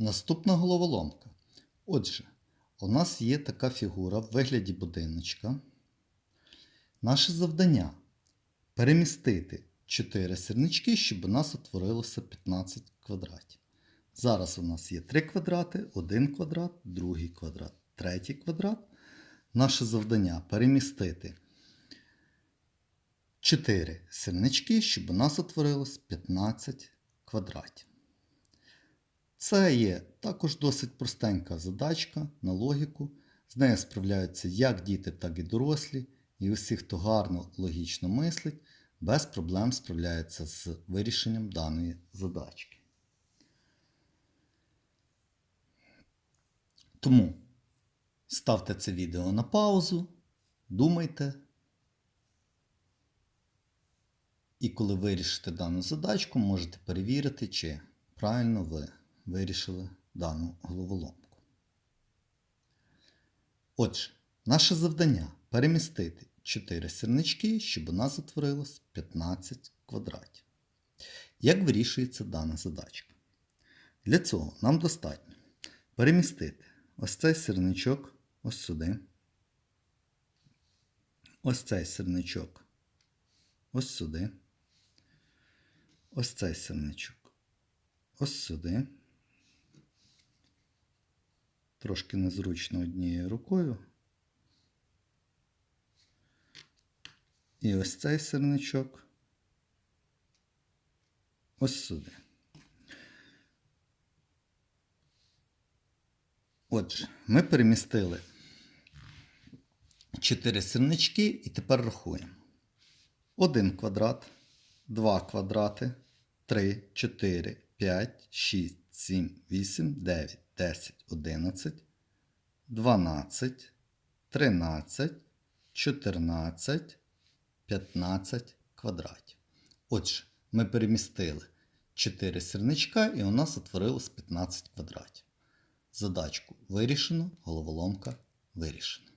Наступна головоломка. Отже, у нас є така фігура в вигляді будиночка. Наше завдання перемістити 4 сірнички, щоб у нас утворилося 15 квадратів. Зараз у нас є 3 квадрати, 1 квадрат, другий квадрат, третій квадрат. Наше завдання перемістити 4 сірнички, щоб у нас утворилось 15 квадратів. Це є також досить простенька задачка на логіку. З нею справляються як діти, так і дорослі. І усі, хто гарно логічно мислить, без проблем справляються з вирішенням даної задачки. Тому ставте це відео на паузу, думайте. І коли вирішите дану задачку, можете перевірити, чи правильно ви вирішили дану головоломку. Отже, наше завдання перемістити 4 сірнички, щоб у нас утворилось 15 квадратів. Як вирішується дана задачка? Для цього нам достатньо перемістити ось цей сірничок ось сюди. Ось цей сірничок ось сюди. Ось цей сірничок ось сюди. Трошки незручно однією рукою. І ось цей сирничок ось сюди. Отже, ми перемістили 4 сирнички і тепер рахуємо. 1 квадрат, 2 квадрати, 3, 4, 5, 6, 7, 8, 9, 10, 11, 12, 13, 14, 15 квадратів. Отже, ми перемістили 4 сірничка і у нас утворилось 15 квадратів. Задачку вирішено, головоломка вирішена.